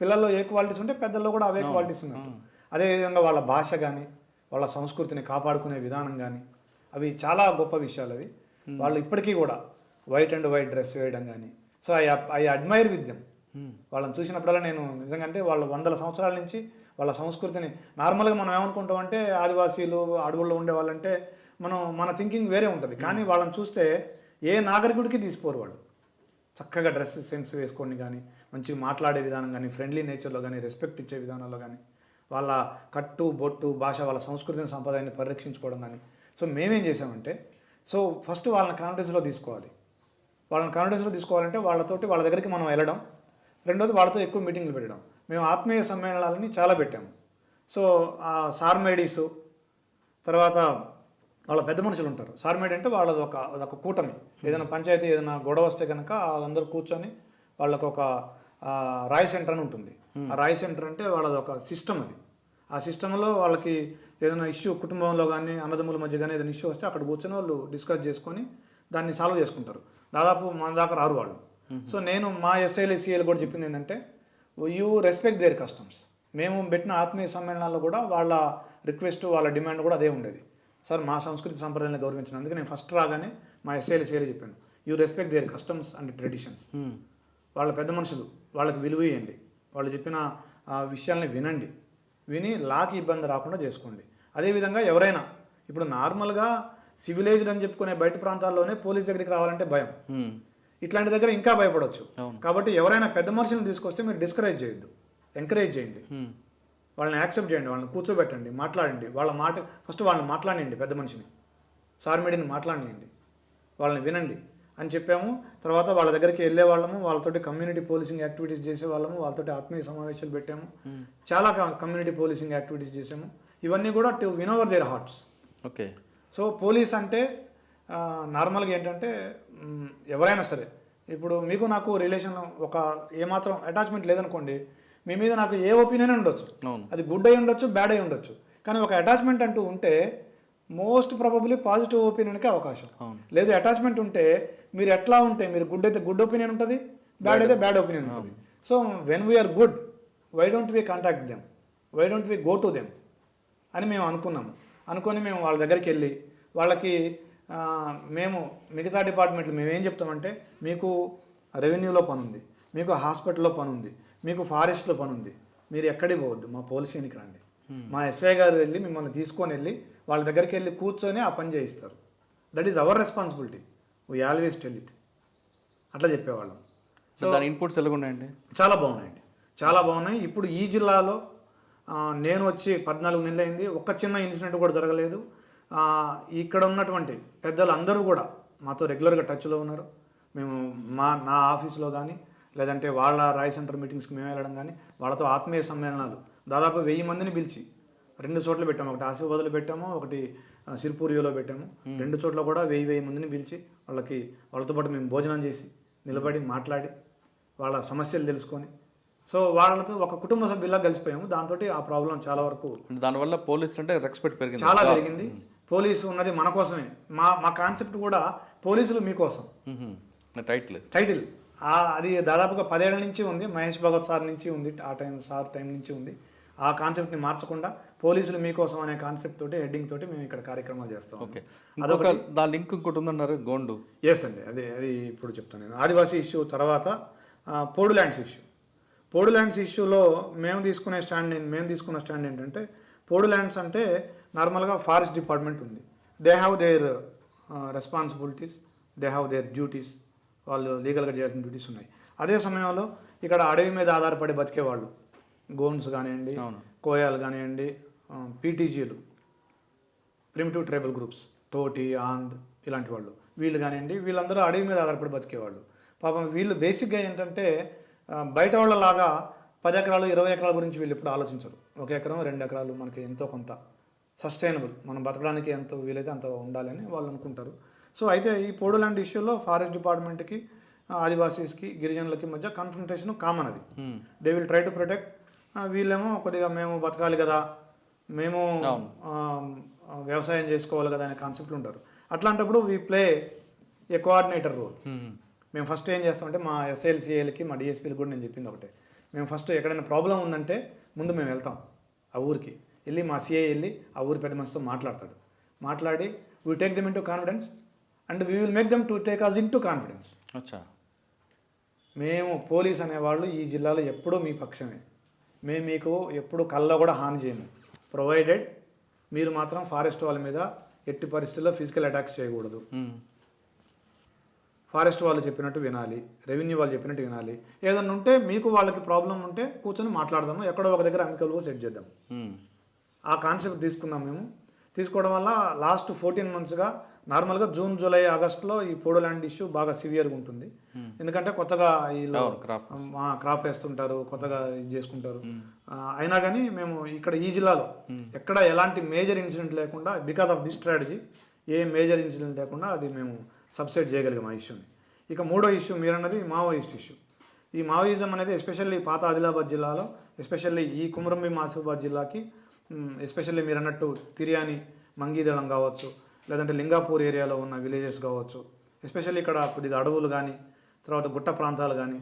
పిల్లల్లో ఏ క్వాలిటీస్ ఉంటే పెద్దల్లో కూడా అవే క్వాలిటీస్ ఉన్నట్టు. అదేవిధంగా వాళ్ళ భాష కానీ వాళ్ళ సంస్కృతిని కాపాడుకునే విధానం కానీ అవి చాలా గొప్ప విషయాలు అవి. వాళ్ళు ఇప్పటికీ కూడా వైట్ అండ్ వైట్ డ్రెస్ వేయడం కానీ so I I admire with them వాళ్ళని చూసినప్పుడల్లా నేను నిజంగా అంటే వాళ్ళు వందల సంవత్సరాల నుంచి వాళ్ళ సంస్కృతిని నార్మల్గా మనం ఏమనుకుంటాం అంటే ఆదివాసీలు అడవుల్లో ఉండే వాళ్ళంటే మనం మన థింకింగ్ వేరే ఉంటుంది. కానీ వాళ్ళని చూస్తే ఏ నాగరికుడికి తీసిపోరు వాళ్ళు. చక్కగా డ్రెస్ సెన్స్ వేసుకొని కానీ మంచిగా మాట్లాడే విధానం కానీ ఫ్రెండ్లీ నేచర్లో కానీ రెస్పెక్ట్ ఇచ్చే విధానంలో కానీ వాళ్ళ కట్టు బొట్టు భాష వాళ్ళ సంస్కృతిని సంప్రదాయాన్ని పరిరక్షించుకోవడం కానీ. సో మేమేం చేసామంటే సో ఫస్ట్ వాళ్ళని కాన్ఫిడెన్స్లో తీసుకోవాలి. వాళ్ళని కాన్ఫిడెన్స్లో తీసుకోవాలంటే వాళ్ళతోటి వాళ్ళ దగ్గరికి మనం వెళ్ళడం రెండోది వాళ్ళతో ఎక్కువ మీటింగ్లు పెట్టడం. మేము ఆత్మీయ సమ్మేళనాలని చాలా పెట్టాము. సో ఆ సార్మేడీసు తర్వాత వాళ్ళ పెద్ద మనుషులు ఉంటారు. సార్మేడ్ అంటే వాళ్ళది ఒక అదొక కూటమి. ఏదైనా పంచాయతీ ఏదైనా గొడవ వస్తే కనుక వాళ్ళందరూ కూర్చొని వాళ్ళకు ఒక రాయ్ సెంటర్ అని ఉంటుంది. ఆ రాయ్ సెంటర్ అంటే వాళ్ళది ఒక సిస్టమ్ అది. ఆ సిస్టంలో వాళ్ళకి ఏదైనా ఇష్యూ కుటుంబంలో కానీ అన్నదమ్ముల మధ్య కానీ ఏదైనా ఇష్యూ వస్తే అక్కడ కూర్చొని వాళ్ళు డిస్కస్ చేసుకొని దాన్ని సాల్వ్ చేసుకుంటారు. దాదాపు మన దాకా రారు వాళ్ళు. సో నేను మా ఎస్ఐలు ఎస్సీఏలు కూడా చెప్పింది ఏంటంటే యూ రెస్పెక్ట్ దేర్ కస్టమ్స్ మేము పెట్టిన ఆత్మీయ సమ్మేళనాల్లో కూడా వాళ్ళ రిక్వెస్ట్ వాళ్ళ డిమాండ్ కూడా అదే ఉండేది. సార్ మా సంస్కృతి సంప్రదాయాన్ని గౌరవించినందుకు నేను ఫస్ట్ రాగానే మా ఎస్ఐలు ఎస్సీఏలు చెప్పాను. You respect their customs and traditions వాళ్ళ పెద్ద మనుషులు వాళ్ళకి విలువ ఇవ్వండి వాళ్ళు చెప్పిన విషయాల్ని వినండి. విని లాకి ఇబ్బంది రాకుండా చేసుకోండి. అదేవిధంగా ఎవరైనా ఇప్పుడు నార్మల్గా సివిలైజ్డ్ అని చెప్పుకునే బయట ప్రాంతాల్లోనే పోలీస్ దగ్గరికి రావాలంటే భయం. ఇట్లాంటి దగ్గర ఇంకా భయపడవచ్చు కాబట్టి ఎవరైనా పెద్ద మనుషులను తీసుకొస్తే మీరు డిస్కరేజ్ చేయొద్దు. ఎంకరేజ్ చేయండి. వాళ్ళని యాక్సెప్ట్ చేయండి వాళ్ళని కూర్చోబెట్టండి మాట్లాడండి. వాళ్ళ మాట ఫస్ట్ వాళ్ళని మాట్లాడండి పెద్ద మనిషిని. సార్మేడిని మాట్లాడండి వాళ్ళని వినండి అని చెప్పాము. తర్వాత వాళ్ళ దగ్గరికి వెళ్ళే వాళ్ళము వాళ్ళతోటి కమ్యూనిటీ పోలీసింగ్ యాక్టివిటీస్ చేసే వాళ్ళము వాళ్ళతోటి ఆత్మీయ సమావేశాలు పెట్టాము. చాలా కమ్యూనిటీ పోలీసింగ్ యాక్టివిటీస్ చేసాము. ఇవన్నీ కూడా to win over their hearts okay. So police అంటే నార్మల్గా ఏంటంటే ఎవరైనా సరే ఇప్పుడు మీకు నాకు రిలేషన్ ఒక ఏమాత్రం అటాచ్మెంట్ లేదనుకోండి మీ మీద నాకు ఏ ఒపీనియన్ ఉండొచ్చు. అది గుడ్ అయి ఉండొచ్చు బ్యాడ్ అయి ఉండొచ్చు. కానీ ఒక అటాచ్మెంట్ అంటూ ఉంటే మోస్ట్ ప్రాబబ్లీ పాజిటివ్ ఒపీనియన్కి అవకాశం. లేదు అటాచ్మెంట్ ఉంటే మీరు ఎట్లా ఉంటే మీరు గుడ్ అయితే గుడ్ ఒపీనియన్ ఉంటుంది బ్యాడ్ అయితే బ్యాడ్ ఒపీనియన్ ఉంటుంది. So when we are good why don't we contact them why don't we go to them అని మేము అనుకున్నాము. అనుకొని మేము వాళ్ళ దగ్గరికి వెళ్ళి వాళ్ళకి మేము మిగతా డిపార్ట్మెంట్లు మేము ఏం చెప్తామంటే మీకు రెవెన్యూలో పని ఉంది మీకు హాస్పిటల్లో పని ఉంది మీకు ఫారెస్ట్లో పని ఉంది మీరు ఎక్కడికి పోవద్దు మా పోలీస్ స్టేషన్కి రండి. మా ఎస్ఐ గారు వెళ్ళి మిమ్మల్ని తీసుకొని వెళ్ళి వాళ్ళ దగ్గరికి వెళ్ళి కూర్చొని ఆ పని చేయిస్తారు. That is our responsibility we always tell it అట్లా చెప్పేవాళ్ళం. సో దాని ఇన్పుట్స్ ఎలాగున్నాయండి? చాలా బాగున్నాయండి. చాలా బాగున్నాయి. ఇప్పుడు ఈ జిల్లాలో నేను వచ్చి పద్నాలుగు నెలలు అయింది. ఒక్క చిన్న ఇన్సిడెంట్ కూడా జరగలేదు. ఇక్కడ ఉన్నటువంటి పెద్దలు అందరూ కూడా మాతో రెగ్యులర్గా టచ్లో ఉన్నారు. మేము మా నా ఆఫీస్లో కానీ లేదంటే వాళ్ళ రాయ్ సెంటర్ మీటింగ్స్కి మేము వెళ్ళడం కానీ వాళ్ళతో ఆత్మీయ సమ్మేళనాలు. దాదాపు వెయ్యి మందిని పిలిచి రెండు చోట్ల పెట్టాము ఒకటి ఆశీర్వాదులు పెట్టాము ఒకటి సిర్పూరియోలో పెట్టాము. రెండు చోట్ల కూడా వెయ్యి వెయ్యి మందిని పిలిచి వాళ్ళకి వాళ్ళతో పాటు మేము భోజనం చేసి నిలబడి మాట్లాడి వాళ్ళ సమస్యలు తెలుసుకొని. సో వాళ్ళతో ఒక కుటుంబ సభ్యుల్లా కలిసిపోయాము. దాంతో ఆ ప్రాబ్లం చాలా వరకు దానివల్ల పోలీస్ అంటే రెస్పెక్ట్ పెరిగింది. చాలా పెరిగింది. పోలీసు ఉన్నది మన కోసమే. మా మా కాన్సెప్ట్ కూడా పోలీసులు మీకోసం. టైటిల్. టైటిల్. అది దాదాపుగా పదేళ్ళ నుంచి ఉంది మహేష్ భగవత్ సార్ నుంచి ఉంది ఆ టైం సార్ టైం నుంచి ఉంది. ఆ కాన్సెప్ట్ని మార్చకుండా పోలీసులు మీకోసం అనే కాన్సెప్ట్ తోటి హెడ్డింగ్ తోటి మేము ఇక్కడ కార్యక్రమాలు చేస్తాం ఓకే. ఇంకొక దాని లింక్ ఇంకోటి ఉందన్నారు గోండు. ఎస్ అండి అది అది ఇప్పుడు చెప్తాను నేను. ఆదివాసీ ఇష్యూ తర్వాత పోడు ల్యాండ్స్ ఇష్యూ. పోడు ల్యాండ్స్ ఇష్యూలో మేము తీసుకునే స్టాండ్ మేము తీసుకున్న స్టాండ్ ఏంటంటే పోడు ల్యాండ్స్ అంటే నార్మల్గా ఫారెస్ట్ డిపార్ట్మెంట్ ఉంది. They have their responsibilities they have their duties వాళ్ళు లీగల్గా చేయాల్సిన డ్యూటీస్ ఉన్నాయి. అదే సమయంలో ఇక్కడ అడవి మీద ఆధారపడి బతికేవాళ్ళు. గోన్స్ కానివ్వండి. కోయాలు కానివ్వండి పీటీజీలు ప్రిమిటివ్ ట్రైబల్ గ్రూప్స్ తోటి ఆంద్ ఇలాంటి వాళ్ళు. వీళ్ళు కానివ్వండి వీళ్ళందరూ అడవి మీద ఆధారపడి బతికేవాళ్ళు. పాపం వీళ్ళు బేసిక్గా ఏంటంటే బయట వాళ్ళలాగా పది ఎకరాలు ఇరవై ఎకరాల గురించి వీళ్ళు ఇప్పుడు ఆలోచించరు. ఒక ఎకరం రెండు ఎకరాలు మనకి ఎంతో కొంత సస్టైనబుల్ మనం బతకడానికి ఎంత వీలైతే అంత ఉండాలని వాళ్ళు అనుకుంటారు. సో అయితే ఈ పోడు ల్యాండ్ ఇష్యూలో ఫారెస్ట్ డిపార్ట్మెంట్కి ఆదివాసీస్కి గిరిజనులకి మధ్య కన్ఫrontation కామన్ అది. They will try to protect వీళ్ళేమో కొద్దిగా మేము బతకాలి కదా మేము వ్యవసాయం చేసుకోవాలి కదా అనే కాన్సెప్ట్లు ఉంటారు. అట్లాంటప్పుడు we play a coordinator role మేము ఫస్ట్ ఏం చేస్తామంటే మా ఎస్ఎల్సిఏలకి మా డిఎస్పీలకు కూడా నేను చెప్పింది ఒకటే. మేము ఫస్ట్ ఎక్కడైనా ప్రాబ్లం ఉందంటే ముందు మేము వెళ్తాం ఆ ఊరికి. వెళ్ళి మా సిఐ వెళ్ళి ఆ ఊరి పెద్ద మనిషితో మాట్లాడతాడు. మాట్లాడి we take them into confidence and we will make them to take us into confidence అచ్చా. మేము పోలీస్ అనేవాళ్ళు ఈ జిల్లాలో ఎప్పుడూ మీ పక్షమే. మేము మీకు ఎప్పుడు కళ్ళ కూడా హాని చేయము. ప్రొవైడెడ్ మీరు మాత్రం ఫారెస్ట్ వాళ్ళ మీద ఎట్టి పరిస్థితుల్లో ఫిజికల్ అటాక్స్ చేయకూడదు. ఫారెస్ట్ వాళ్ళు చెప్పినట్టు వినాలి. రెవెన్యూ వాళ్ళు చెప్పినట్టు వినాలి. ఏదన్నా ఉంటే మీకు వాళ్ళకి ప్రాబ్లం ఉంటే కూర్చొని మాట్లాడదాము. ఎక్కడో ఒక దగ్గర అమికల్గా సెట్ చేద్దాం. ఉమ్. ఆ కాన్సెప్ట్ తీసుకున్నాం మేము. తీసుకోవడం వల్ల లాస్ట్ ఫోర్టీన్ మంత్స్గా నార్మల్గా జూన్ జూలై ఆగస్ట్లో ఈ పోడో ల్యాండ్ ఇష్యూ బాగా సివియర్గా ఉంటుంది. ఎందుకంటే కొత్తగా. ఆ, క్రాప్ వేస్తుంటారు కొత్తగా ఇది చేసుకుంటారు. ఆ, అయినా కానీ మేము ఇక్కడ ఈ జిల్లాలో ఎక్కడ ఎలాంటి మేజర్ ఇన్సిడెంట్ లేకుండా because of this strategy a major incident లేకుండా అది మేము సబ్సైడ్ చేయగలిగాం ఆ ఇష్యూని ఇక మూడో ఇష్యూ మీరన్నది మావోయిస్ట్ ఇష్యూ ఈ మావోయిజం అనేది ఎస్పెషల్లీ పాత ఆదిలాబాద్ జిల్లాలో ఎస్పెషల్లీ ఈ కుమరంభీం ఆసిఫాబాద్ జిల్లాకి ఎస్పెషల్లీ మీరు అన్నట్టు తిరియాని మంగీదళం కావచ్చు లేదంటే లింగాపూర్ ఏరియాలో ఉన్న విలేజెస్ కావచ్చు. ఎస్పెషల్లీ ఇక్కడ కొద్దిగా అడవులు కానీ తర్వాత గుట్ట ప్రాంతాలు కానీ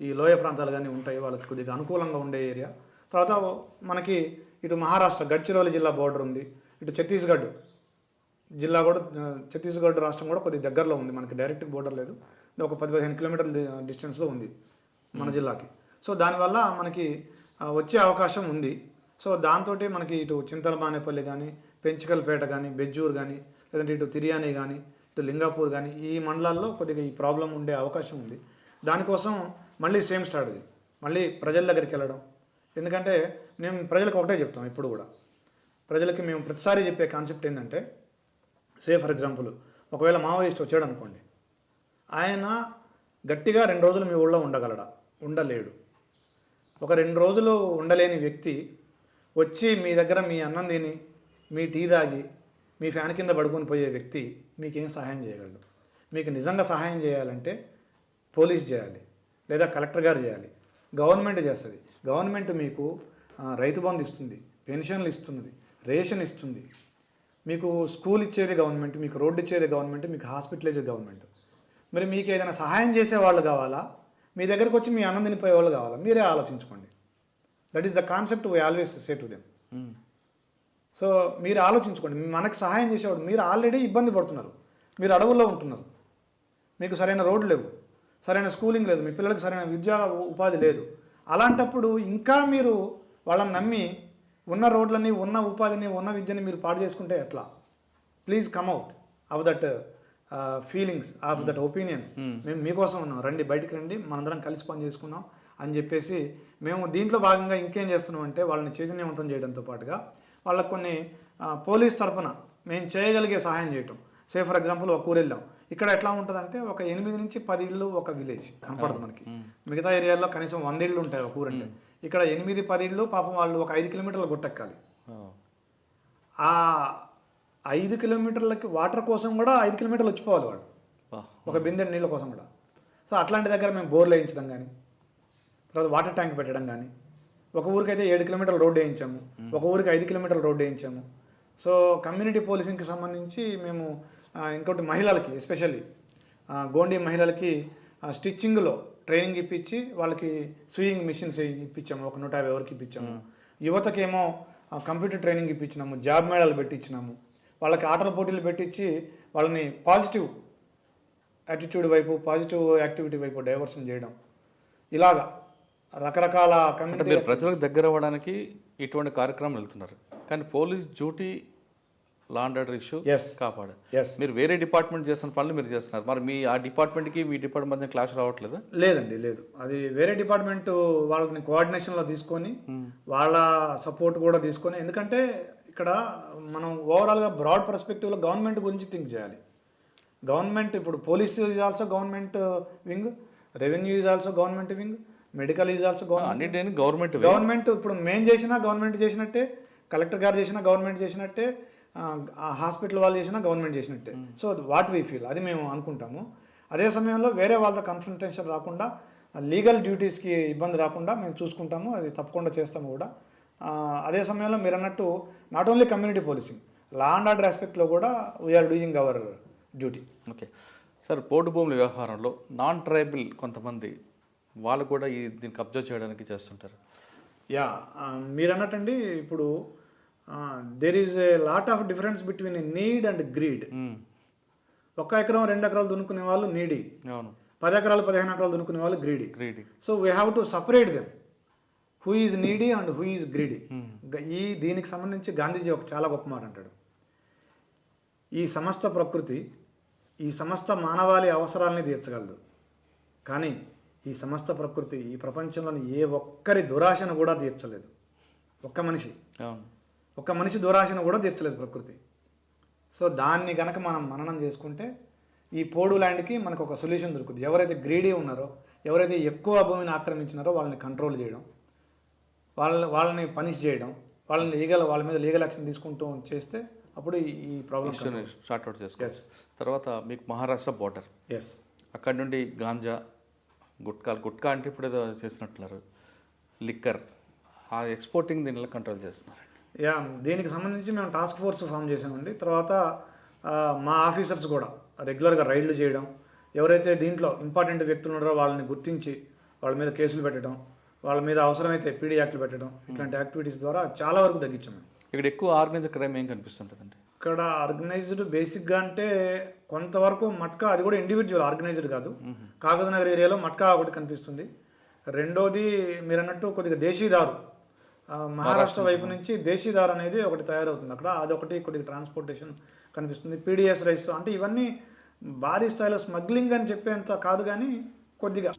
ఈ లోయ ప్రాంతాలు కానీ ఉంటాయి వాళ్ళకి కొద్దిగా అనుకూలంగా ఉండే ఏరియా. తర్వాత మనకి ఇటు మహారాష్ట్ర గడ్చిరోలి జిల్లా బోర్డర్ ఉంది. ఇటు ఛత్తీస్గఢ్ జిల్లా కూడా ఛత్తీస్గఢ్ రాష్ట్రం కూడా కొద్దిగా దగ్గరలో ఉంది. మనకి డైరెక్ట్ బోర్డర్ లేదు. ఒక పది పదిహేను కిలోమీటర్ల డిస్టెన్స్లో ఉంది మన జిల్లాకి. సో దానివల్ల మనకి వచ్చే అవకాశం ఉంది. సో దాంతో మనకి ఇటు చింతలమానేపల్లి కానీ పెంచికల్పేట కానీ బెజ్జూర్ కానీ లేదంటే ఇటు తిరియాని కానీ ఇటు లింగాపూర్ కానీ ఈ మండలాల్లో కొద్దిగా ఈ ప్రాబ్లం ఉండే అవకాశం ఉంది. దానికోసం మళ్ళీ సేమ్ స్ట్రాటజీ. మళ్ళీ ప్రజల దగ్గరికి వెళ్ళడం. ఎందుకంటే మేము ప్రజలకు ఒకటే చెప్తాం ఇప్పుడు కూడా. ప్రజలకి మేము ప్రతిసారి చెప్పే కాన్సెప్ట్ ఏంటంటే సే ఫర్ ఎగ్జాంపుల్ ఒకవేళ మావోయిస్ట్ వచ్చాడు అనుకోండి ఆయన గట్టిగా రెండు రోజులు మీ ఊళ్ళో ఉండగలడా? ఉండలేడు. ఒక రెండు రోజులు ఉండలేని వ్యక్తి వచ్చి మీ దగ్గర మీ అన్నం తిని మీ టీ తాగి మీ ఫ్యాన్ కింద పడుకొని పోయే వ్యక్తి మీకేం సహాయం చేయగలడు? మీకు నిజంగా సహాయం చేయాలంటే పోలీస్ చేయాలి లేదా కలెక్టర్ గారు చేయాలి. గవర్నమెంట్ చేస్తుంది. గవర్నమెంట్ మీకు రైతు బంధు ఇస్తుంది పెన్షన్లు ఇస్తున్నది రేషన్ ఇస్తుంది. మీకు స్కూల్ ఇచ్చేది గవర్నమెంట్ మీకు రోడ్డు ఇచ్చేది గవర్నమెంట్ మీకు హాస్పిటల్ ఇచ్చేది గవర్నమెంట్. మరి మీకు ఏదైనా సహాయం చేసే వాళ్ళు కావాలా? మీ దగ్గరకు వచ్చి మీ అన్నం తినిపోయే వాళ్ళు కావాలా? మీరే ఆలోచించుకోండి. That is the concept we always say to them. So మీరు ఆలోచించుకోండి. మనకి సహాయం చేసేవాడు మీరు ఆల్రెడీ ఇబ్బంది పడుతున్నారు. మీరు అడవుల్లో ఉంటున్నారు. మీకు సరైన రోడ్లు లేవు. సరైన స్కూలింగ్ లేదు. మీ పిల్లలకు సరైన విద్యా ఉపాధి లేదు. అలాంటప్పుడు ఇంకా మీరు వాళ్ళని నమ్మి ఉన్న రోడ్లని ఉన్న ఉపాధిని ఉన్న విద్యని మీరు పాడు చేసుకుంటే ఎట్లా? Please come out of that feelings of that opinions మేము మీకోసం ఉన్నాం. రండి బయటికి రండి. మనందరం కలిసి పని చేసుకున్నాం అని చెప్పేసి మేము దీంట్లో భాగంగా ఇంకేం చేస్తున్నాం అంటే వాళ్ళని చైతన్యవంతం చేయడంతో పాటుగా వాళ్ళకు కొన్ని పోలీస్ తరపున మేము చేయగలిగే సహాయం చేయటం. సే ఫర్ ఎగ్జాంపుల్ ఒక ఊరు వెళ్ళాం ఇక్కడ ఎట్లా ఉంటుందంటే ఒక ఎనిమిది నుంచి పది ఇళ్ళు ఒక విలేజ్ కనపడదు మనకి. మిగతా ఏరియాల్లో కనీసం వంద ఇళ్ళు ఉంటాయి ఒక ఊరంటే. ఇక్కడ ఎనిమిది పది ఇళ్ళు పాపం వాళ్ళు ఒక ఐదు కిలోమీటర్లు గుట్టెక్కాలి. ఆ ఐదు కిలోమీటర్లకి వాటర్ కోసం కూడా ఐదు కిలోమీటర్లు వచ్చిపోవాలి వాడు వా. ఒక బిందె నీళ్ళ కోసం కూడా. సో అట్లాంటి దగ్గర మేము బోర్లు వేయించడం కానీ తర్వాత వాటర్ ట్యాంక్ పెట్టడం కానీ. ఒక ఊరికైతే ఏడు కిలోమీటర్ల రోడ్డు వేయించాము. ఒక ఊరికి ఐదు కిలోమీటర్ల రోడ్డు వేయించాము. సో కమ్యూనిటీ పోలీసింగ్కి సంబంధించి మేము ఇంకోటి మహిళలకి ఎస్పెషల్లీ గోండి మహిళలకి స్టిచ్చింగ్లో ట్రైనింగ్ ఇప్పించి వాళ్ళకి స్వియింగ్ మిషన్స్ ఇప్పించాము. ఒక నూట యాభై వరకు ఇప్పించాము. యువతకేమో కంప్యూటర్ ట్రైనింగ్ ఇప్పించినాము. జాబ్ మేళాలు పెట్టించినాము వాళ్ళకి ఆటల పోటీలు పెట్టించి వాళ్ళని పాజిటివ్ యాటిట్యూడ్ వైపు పాజిటివ్ యాక్టివిటీ వైపు డైవర్షన్ చేయడం. ఇలాగా. రకరకాల అంటే మీరు ప్రజలకు దగ్గర అవ్వడానికి ఇటువంటి కార్యక్రమాలు వెళ్తున్నారు. కానీ police duty law and order issues కాపాడు ఎస్ మీరు వేరే డిపార్ట్మెంట్ చేస్తున్న పనులు మీరు చేస్తున్నారు. మరి మీ ఆ డిపార్ట్మెంట్కి మీ డిపార్ట్మెంట్ మధ్య క్లాష్ రావట్లేదు? లేదండి లేదు. అది వేరే డిపార్ట్మెంట్ వాళ్ళని కోఆర్డినేషన్లో తీసుకొని వాళ్ళ సపోర్ట్ కూడా తీసుకొని ఎందుకంటే ఇక్కడ మనం ఓవరాల్గా బ్రాడ్ పర్స్పెక్టివ్లో గవర్నమెంట్ గురించి థింక్ చేయాలి. గవర్నమెంట్ ఇప్పుడు police is also government wing revenue is also government wing medical is also government government government ఇప్పుడు మేము చేసినా గవర్నమెంట్ చేసినట్టే కలెక్టర్ గారు చేసినా గవర్నమెంట్ చేసినట్టే హాస్పిటల్ వాళ్ళు చేసినా గవర్నమెంట్ చేసినట్టే. సో వాట్ వీ ఫీల్ అది మేము అనుకుంటాము. అదే సమయంలో వేరే వాళ్ళతో కన్ఫrontation రాకుండా లీగల్ డ్యూటీస్కి ఇబ్బంది రాకుండా మేము చూసుకుంటాము అది తప్పకుండా చేస్తాము కూడా. అదే సమయంలో మీరు అన్నట్టు not only community policing law and order ఆస్పెక్ట్లో కూడా we're doing our duty okay sir పోటు భూముల వ్యవహారంలో నాన్ ట్రైబల్ కొంతమంది వాళ్ళు కూడా ఈ దీన్ని కబ్జా చేయడానికి చేస్తుంటారు. యా మీరు అన్నట్టండి ఇప్పుడు there is a lot of difference between need and greed hmm. ఒక ఎకరం రెండు ఎకరాలు దున్నుకునే వాళ్ళు నీడీ అవును. పది ఎకరాలు పదిహేను ఎకరాలు దున్నుకునే వాళ్ళు greedy greedy so we have to separate them who is needy and who is greedy. ఈ దీనికి సంబంధించి గాంధీజీ ఒక చాలా గొప్ప మాట అంటాడు. ఈ సమస్త ప్రకృతి ఈ సమస్త మానవాళి అవసరాలని తీర్చగలదు. కానీ ఈ సమస్త ప్రకృతి ఈ ప్రపంచంలోని ఏ ఒక్కరి దురాశను కూడా తీర్చలేదు. ఒక్క మనిషి. ఒక్క మనిషి దురాశను కూడా తీర్చలేదు ప్రకృతి. సో దాన్ని గనక మనం మననం చేసుకుంటే ఈ పోడు ల్యాండ్కి మనకు ఒక సొల్యూషన్ దొరుకుతుంది. ఎవరైతే గ్రీడీ ఉన్నారో ఎవరైతే ఎక్కువ భూమిని ఆక్రమించినారో వాళ్ళని కంట్రోల్ చేయడం వాళ్ళ వాళ్ళని పనిష్ చేయడం వాళ్ళని లీగల్ వాళ్ళ మీద లీగల్ యాక్షన్ తీసుకుంటూ చేస్తే అప్పుడు ఈ- ఈ ప్రాబ్లం ఇష్యూని షార్ట్ అవుట్ చేసుకో Yes. తర్వాత మీకు మహారాష్ట్ర బోర్డర్. ఎస్ అక్కడ నుండి గాంజా గుట్కాలు గుట్కా అంటే ఇప్పుడు ఏదో చేసినట్టున్నారు లిక్కర్ ఆ ఎక్స్పోర్టింగ్ దీనిలో కంట్రోల్ చేస్తున్నారు. యా దీనికి సంబంధించి మేము టాస్క్ ఫోర్స్ ఫామ్ చేసామండి తర్వాత మా ఆఫీసర్స్ కూడా రెగ్యులర్గా రైడ్లు చేయడం ఎవరైతే దీంట్లో ఇంపార్టెంట్ వ్యక్తులు ఉన్నారో వాళ్ళని గుర్తించి వాళ్ళ మీద కేసులు పెట్టడం వాళ్ళ మీద అవసరమైతే పీడీ యాక్ట్లు పెట్టడం ఇట్లాంటి యాక్టివిటీస్ ద్వారా చాలా వరకు తగ్గించాం ఇక్కడ ఎక్కువ ఆర్గనైజ్డ్ క్రైమ్ ఏం కనిపిస్తుంటుందండి? ఇక్కడ ఆర్గనైజ్డ్ బేసిక్గా అంటే కొంతవరకు మట్కా అది కూడా ఇండివిజువల్ ఆర్గనైజ్డ్ కాదు. కాగజ్ నగర్ ఏరియాలో మట్కా ఒకటి కనిపిస్తుంది. రెండోది మీరు అన్నట్టు కొద్దిగా దేశీదారు. మహారాష్ట్ర వైపు నుంచి దేశీదారు అనేది ఒకటి తయారవుతుంది. అక్కడ అదొకటి కొద్దిగా ట్రాన్స్పోర్టేషన్ కనిపిస్తుంది. పీడిఎస్ రైస్ అంటే ఇవన్నీ భారీ స్థాయిలో స్మగ్లింగ్ అని చెప్పేంత కాదు కానీ కొద్దిగా.